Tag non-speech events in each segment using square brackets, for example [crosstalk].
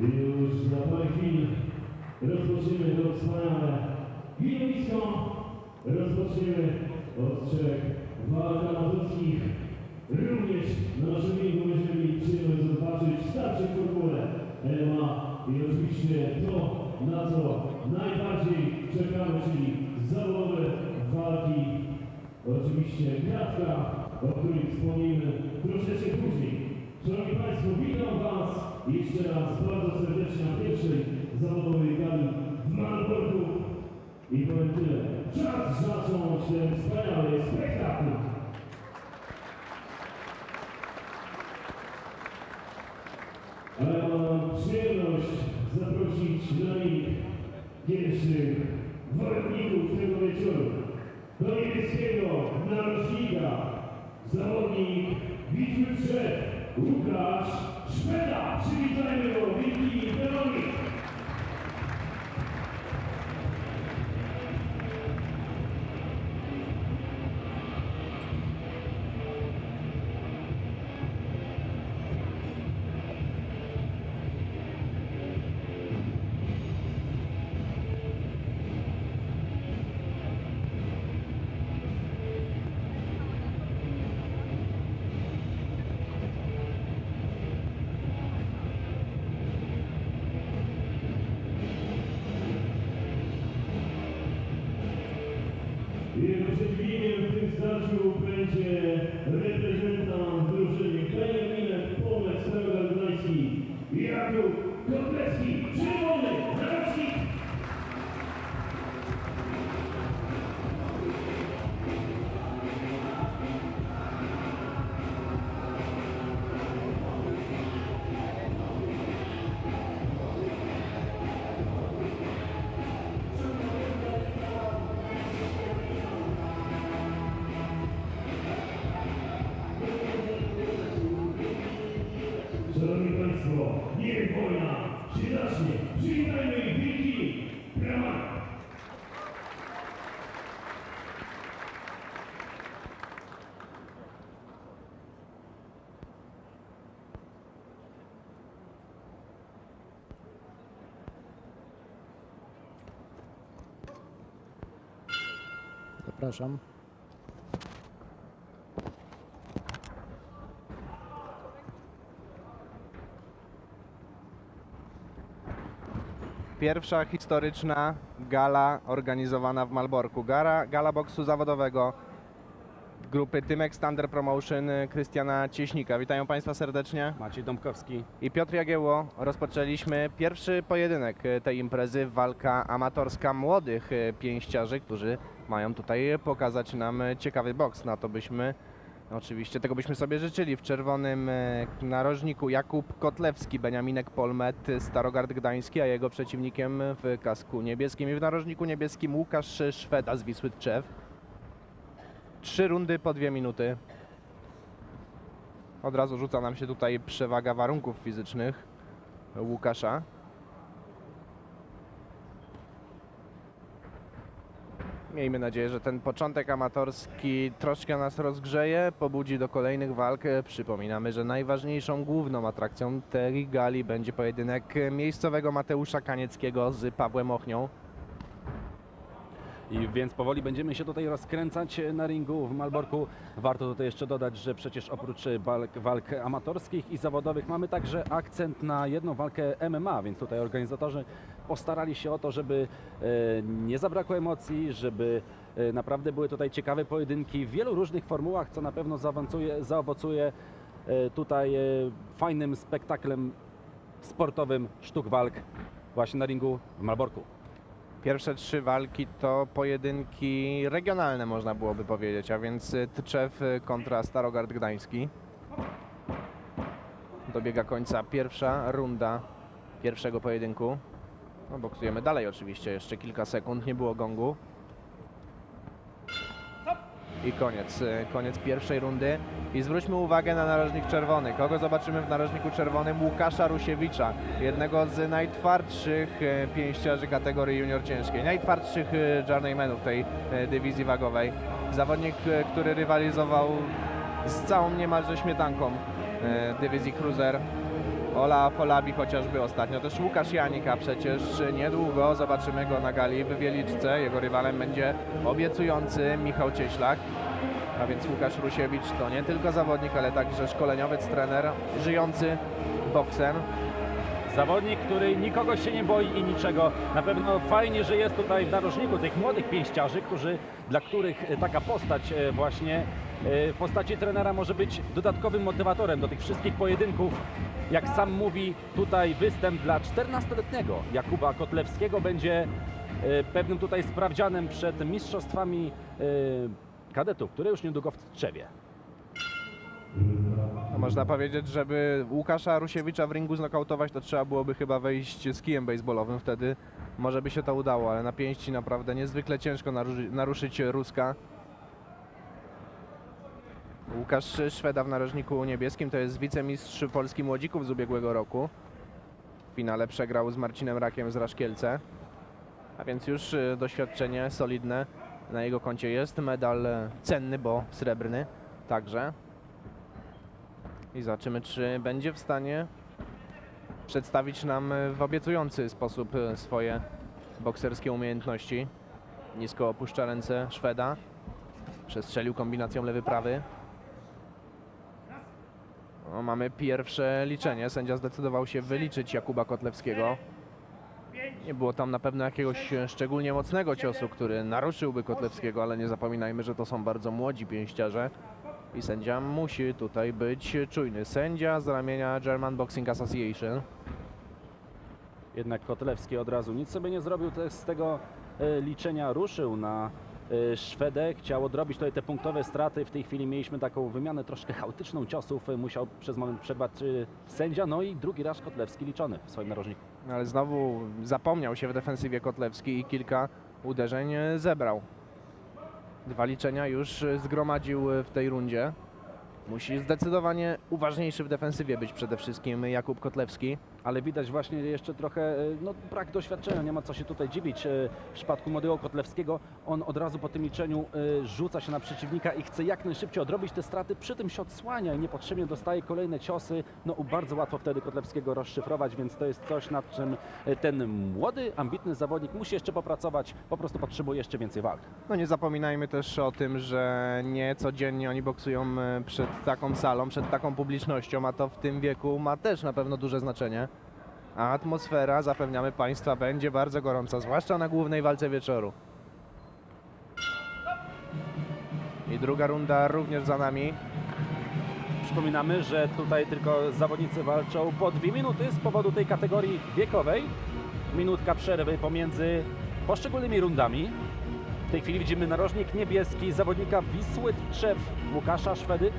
Już za parę chwil rozpoczniemy to wspaniałe widowisko. Rozpoczniemy od trzech walk amatorskich. Również na naszym rynku będziemy mieli przyjemność zobaczyć starcie w formule MMA i oczywiście to, na co najbardziej czekamy, czyli zawodowe walki. Oczywiście kratka, o której wspomnimy troszeczkę później. Szanowni Państwo, witam Was jeszcze raz bardzo serdecznie na pierwszej zawodowej gali w Malborku. I powiem tyle, czas zacząć ten wspaniały spektakl. Ale mam przyjemność zaprosić na nich pierwszych walentników tego wieczoru. Do niebieskiego narożnika zawodnik Wisły Trzech Łukasz Szpeda. Przywitajmy go, Wiki Weronik. Jego starciu będzie reprezentant drużyny Kajaminek Pomec Starogard Gdański Jakub Przywitajmy. Zapraszam. Pierwsza historyczna gala organizowana w Malborku. Gala, gala boksu zawodowego grupy Tymex Thunder Promotion y, Krystiana Cieśnika. Witają Państwa serdecznie. Maciej Dąbkowski. I Piotr Jagiełło. Rozpoczęliśmy pierwszy pojedynek y, tej imprezy. Walka amatorska młodych y, pięściarzy, którzy mają tutaj pokazać nam ciekawy boks. Na to byśmy Oczywiście tego byśmy sobie życzyli. W czerwonym e, narożniku Jakub Kotlewski, Beniaminek Polmet, Starogard Gdański, a jego przeciwnikiem w kasku niebieskim i w narożniku niebieskim Łukasz Szweda z Wisły Tczew. Trzy rundy po dwie minuty. Od razu rzuca nam się tutaj przewaga warunków fizycznych Łukasza. Miejmy nadzieję, że ten początek amatorski troszkę nas rozgrzeje, pobudzi do kolejnych walk. Przypominamy, że najważniejszą główną atrakcją tej gali będzie pojedynek miejscowego Mateusza Kanieckiego z Pawłem Ochnią. I więc powoli będziemy się tutaj rozkręcać na ringu w Malborku. Warto tutaj jeszcze dodać, że przecież oprócz walk, walk amatorskich i zawodowych mamy także akcent na jedną walkę MMA, więc tutaj organizatorzy postarali się o to, żeby e, nie zabrakło emocji, żeby e, naprawdę były tutaj ciekawe pojedynki w wielu różnych formułach, co na pewno zaowocuje e, tutaj fajnym spektaklem sportowym sztuk walk właśnie na ringu w Malborku. Pierwsze trzy walki to pojedynki regionalne, można byłoby powiedzieć, a więc Tczew kontra Starogard Gdański. Dobiega końca pierwsza runda pierwszego pojedynku. No, boksujemy dalej oczywiście, jeszcze kilka sekund, nie było gongu. I koniec, e, koniec pierwszej rundy. I zwróćmy uwagę na narożnik czerwony. Kogo zobaczymy w narożniku czerwonym? Łukasza Rusiewicza, jednego z najtwardszych e, pięściarzy kategorii junior ciężkiej, najtwardszych e, journeymanów tej dywizji wagowej. Zawodnik, który rywalizował z całą niemalże śmietanką dywizji cruiser. Ola Folabi chociażby ostatnio, też Łukasz Janika przecież niedługo zobaczymy go na gali w Wieliczce. Jego rywalem będzie obiecujący Michał Cieślak. A więc Łukasz Rusiewicz to nie tylko zawodnik, ale także szkoleniowiec, trener, żyjący boksem. Zawodnik, który nikogo się nie boi i niczego. Na pewno fajnie, że jest tutaj w narożniku tych młodych pięściarzy, którzy, dla których e, taka postać e, właśnie e, w postaci trenera może być dodatkowym motywatorem do tych wszystkich pojedynków. Jak sam mówi, tutaj występ dla 14-letniego Jakuba Kotlewskiego będzie e, pewnym tutaj sprawdzianem przed mistrzostwami e, kadetów, które już niedługo w Tczewie. Można powiedzieć, żeby Łukasza Rusiewicza w ringu znokautować, to trzeba byłoby chyba wejść z kijem baseballowym. Wtedy może by się to udało, ale na pięści naprawdę niezwykle ciężko naruszy- naruszyć Ruska. Łukasz Szweda w narożniku niebieskim to jest wicemistrz Polski Młodzików z ubiegłego roku. W finale przegrał z Marcinem Rakiem z Raszkielce. A więc już y, doświadczenie solidne na jego koncie jest. Medal cenny, bo srebrny także. I zobaczymy, czy będzie w stanie przedstawić nam e, w obiecujący sposób e, swoje bokserskie umiejętności. Nisko opuszcza ręce Szweda. Przestrzelił kombinacją lewy-prawy. Mamy pierwsze liczenie. Sędzia zdecydował się wyliczyć Jakuba Kotlewskiego. Nie było tam na pewno jakiegoś szczególnie mocnego ciosu, który naruszyłby Kotlewskiego, ale nie zapominajmy, że to są bardzo młodzi pięściarze. I sędzia musi tutaj być czujny. Sędzia z ramienia German Boxing Association. Jednak Kotlewski od razu nic sobie nie zrobił z tego e, liczenia, ruszył na Szwedę, chciał odrobić tutaj te punktowe straty. W tej chwili mieliśmy taką wymianę troszkę chaotyczną ciosów, musiał przez moment przerwać e, sędzia, no i drugi raz Kotlewski liczony w swoim narożniku. Ale znowu zapomniał się w defensywie Kotlewski i kilka uderzeń e, zebrał. Dwa liczenia już zgromadził w tej rundzie. Musi zdecydowanie uważniejszy w defensywie być przede wszystkim Jakub Kotlewski. Ale widać właśnie jeszcze trochę e, no, brak doświadczenia, nie ma co się tutaj dziwić. E, W przypadku młodego Kotlewskiego on od razu po tym liczeniu e, rzuca się na przeciwnika i chce jak najszybciej odrobić te straty, przy tym się odsłania i niepotrzebnie dostaje kolejne ciosy. No bardzo łatwo wtedy Kotlewskiego rozszyfrować, więc to jest coś, nad czym ten młody, ambitny zawodnik musi jeszcze popracować, po prostu potrzebuje jeszcze więcej walk. No nie zapominajmy też o tym, że nie codziennie oni boksują przed taką salą, przed taką publicznością, a to w tym wieku ma też na pewno duże znaczenie. A atmosfera, zapewniamy Państwa, będzie bardzo gorąca, zwłaszcza na głównej walce wieczoru. I druga runda również za nami. Przypominamy, że tutaj tylko zawodnicy walczą po dwie minuty z powodu tej kategorii wiekowej. Minutka przerwy pomiędzy poszczególnymi rundami. W tej chwili widzimy narożnik niebieski zawodnika Wisły Trzew Łukasza Szwedy.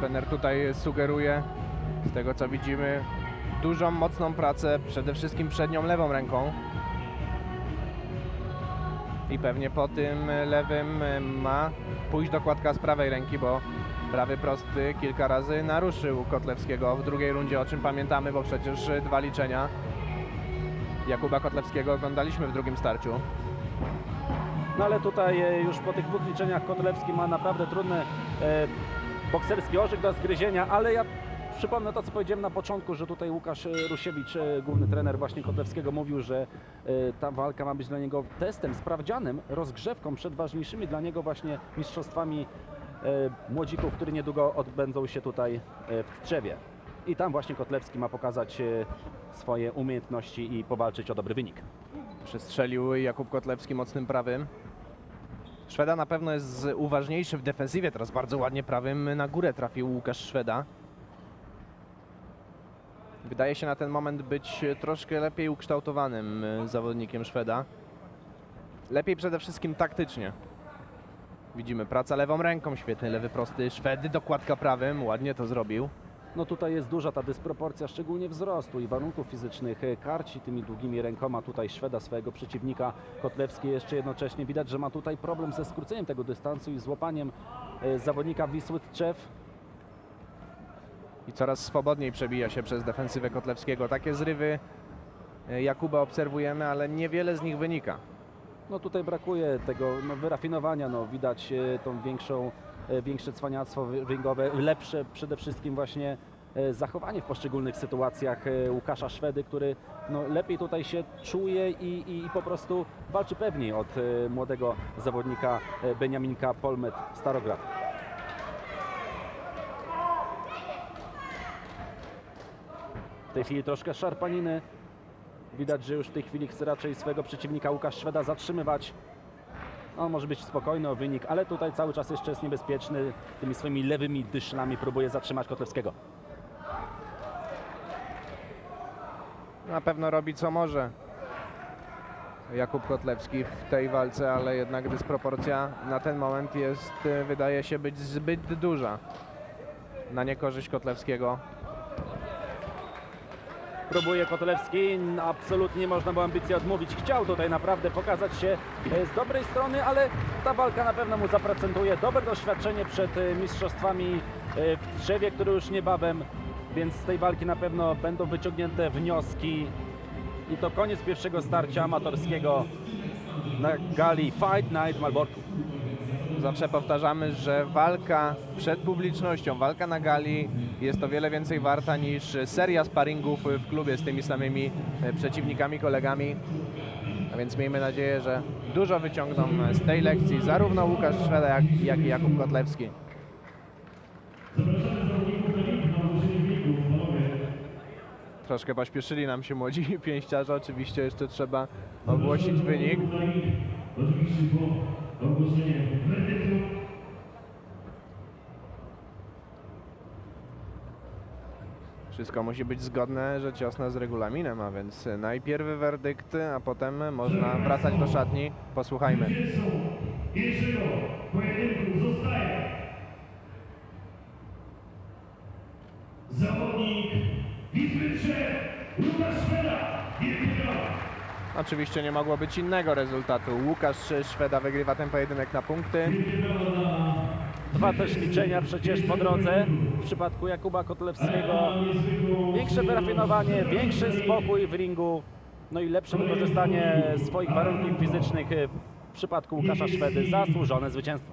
Trener tutaj sugeruje, z tego co widzimy, dużą, mocną pracę, przede wszystkim przednią lewą ręką. I pewnie po tym lewym e, ma pójść dokładka z prawej ręki, bo prawy prosty kilka razy naruszył Kotlewskiego w drugiej rundzie, o czym pamiętamy, bo przecież dwa liczenia Jakuba Kotlewskiego oglądaliśmy w drugim starciu. No ale tutaj e, już po tych dwóch liczeniach Kotlewski ma naprawdę trudny e, bokserski orzech do zgryzienia, ale ja przypomnę to, co powiedziałem na początku, że tutaj Łukasz e, Rusiewicz, e, główny trener właśnie Kotlewskiego mówił, że e, ta walka ma być dla niego testem, sprawdzianem, rozgrzewką przed ważniejszymi dla niego właśnie mistrzostwami młodzików, które niedługo odbędą się tutaj w Tczewie. I tam właśnie Kotlewski ma pokazać swoje umiejętności i powalczyć o dobry wynik. Przestrzelił Jakub Kotlewski mocnym prawym. Szweda na pewno jest uważniejszy w defensywie, teraz bardzo ładnie prawym na górę trafił Łukasz Szweda. Wydaje się na ten moment być troszkę lepiej ukształtowanym y, zawodnikiem Szweda. Lepiej przede wszystkim taktycznie. Widzimy praca lewą ręką, świetny lewy prosty Szwedy, dokładka prawym, ładnie to zrobił. No tutaj jest duża ta dysproporcja, szczególnie wzrostu i warunków fizycznych. Karci tymi długimi rękoma tutaj Szweda swojego przeciwnika. Kotlewski jeszcze jednocześnie widać, że ma tutaj problem ze skróceniem tego dystansu i złapaniem e, zawodnika Wisły Tczew. i coraz swobodniej przebija się przez defensywę Kotlewskiego. Takie zrywy e, Jakuba obserwujemy, ale niewiele z nich wynika. No tutaj brakuje tego no, wyrafinowania, no, widać e, tą większą, większe cwaniactwo ringowe, lepsze przede wszystkim właśnie e, zachowanie w poszczególnych sytuacjach e, Łukasza Szwedy, który no, lepiej tutaj się czuje i, i, po prostu walczy pewniej od e, młodego zawodnika e, Beniaminka Polmet Starograd. W tej chwili troszkę szarpaniny. Widać, że już w tej chwili chce raczej swojego przeciwnika Łukasz Szweda zatrzymywać. On może być spokojny o wynik, ale tutaj cały czas jeszcze jest niebezpieczny. Tymi swoimi lewymi dyszlami próbuje zatrzymać Kotlewskiego. Na pewno robi co może Jakub Kotlewski w tej walce, ale jednak dysproporcja na ten moment jest, e, wydaje się być zbyt duża na niekorzyść Kotlewskiego. Próbuje Kotlewski, absolutnie nie można było ambicji odmówić. Chciał tutaj naprawdę pokazać się e, z dobrej strony, ale ta walka na pewno mu zaprocentuje. Dobre doświadczenie przed e, mistrzostwami e, w Trzewie, które już niebawem, więc z tej walki na pewno będą wyciągnięte wnioski. I to koniec pierwszego starcia amatorskiego na gali Fight Night Malborku. Zawsze powtarzamy, że walka przed publicznością, walka na gali jest o wiele więcej warta niż seria sparingów w klubie z tymi samymi e, przeciwnikami, kolegami. A więc miejmy nadzieję, że dużo wyciągną z tej lekcji zarówno Łukasz Szweda, jak, jak i Jakub Kotlewski. Troszkę pośpieszyli nam się młodzi [laughs] pięściarze, oczywiście jeszcze trzeba ogłosić wynik. Ogłoszeniu werdyktu. Wszystko musi być zgodne, rzecz jasna z regulaminem, a więc najpierw werdykt, a potem można wracać do szatni. Posłuchajmy. Pierwszego pojedynku zostaje zawodnik Wisły Trzew, Łukasz. Oczywiście nie mogło być innego rezultatu. Łukasz Szweda wygrywa ten pojedynek na punkty. Dwa też liczenia przecież po drodze. W przypadku Jakuba Kotlewskiego Większe wyrafinowanie, większy spokój w ringu, no i lepsze wykorzystanie swoich warunków fizycznych w przypadku Łukasza Szwedy. Zasłużone zwycięstwo.